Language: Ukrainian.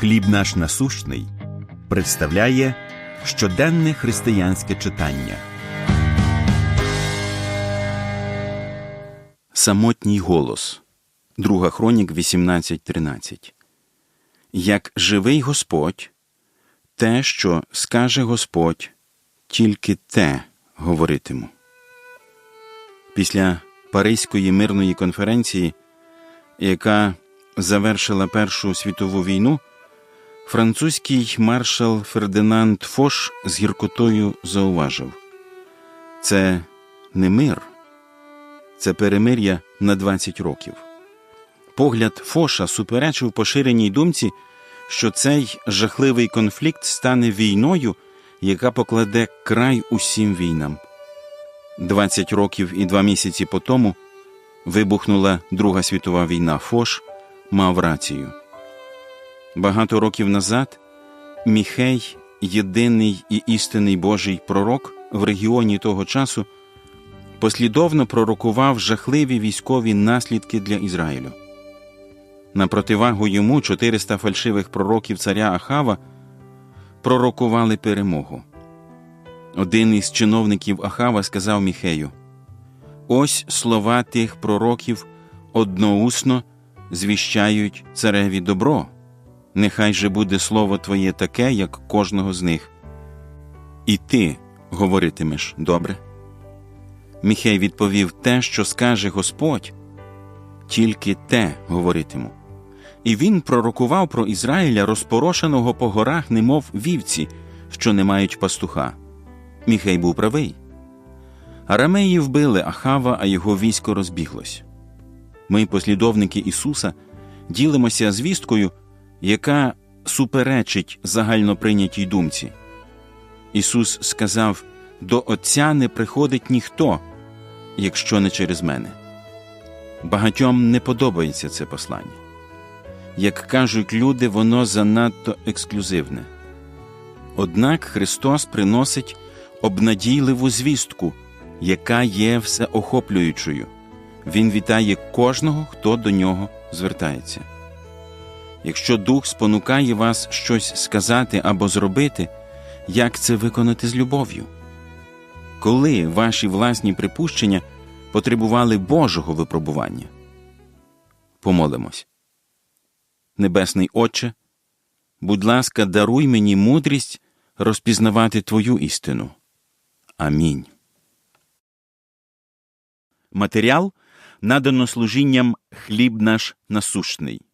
Хліб наш насущний представляє щоденне християнське читання. Самотній голос. Друга хронік 18.13. Як живий Господь, те, що скаже Господь, тільки те говоритиму. Після Паризької мирної конференції, яка завершила Першу світову війну, французький маршал Фердинанд Фош з гіркотою зауважив це не мир, це перемир'я на 20 років. Погляд Фоша суперечив поширеній думці, що цей жахливий конфлікт стане війною, яка покладе край усім війнам. 20 років і два місяці по тому вибухнула Друга світова війна. Фош мав рацію. Багато років назад Міхей, єдиний і істинний Божий пророк в регіоні того часу, послідовно пророкував жахливі військові наслідки для Ізраїлю. На противагу йому 400 фальшивих пророків царя Ахава пророкували перемогу. Один із чиновників Ахава сказав Міхею: Ось слова тих пророків одноусно звіщають цареві добро. Нехай же буде слово твоє таке, як кожного з них. І ти говоритимеш добре. Міхей відповів те, що скаже Господь, тільки те говоритиму. І він пророкував про Ізраїля, розпорошеного по горах, немов вівці, що не мають пастуха. Міхей був правий. Арамеї вбили Ахава, а його військо розбіглось. Ми, послідовники Ісуса, ділимося звісткою, яка суперечить загальноприйнятій думці. Ісус сказав: До Отця не приходить ніхто, якщо не через мене. Багатьом не подобається це послання. Як кажуть люди, воно занадто ексклюзивне. Однак Христос приносить обнадійливу звістку, яка є всеохоплюючою. Він вітає кожного, хто до нього звертається. Якщо Дух спонукає вас щось сказати або зробити, як це виконати з любов'ю? Коли ваші власні припущення потребували Божого випробування? Помолимось. Небесний Отче, будь ласка, даруй мені мудрість розпізнавати Твою істину. Амінь. Матеріал надано служінням хліб наш насущний.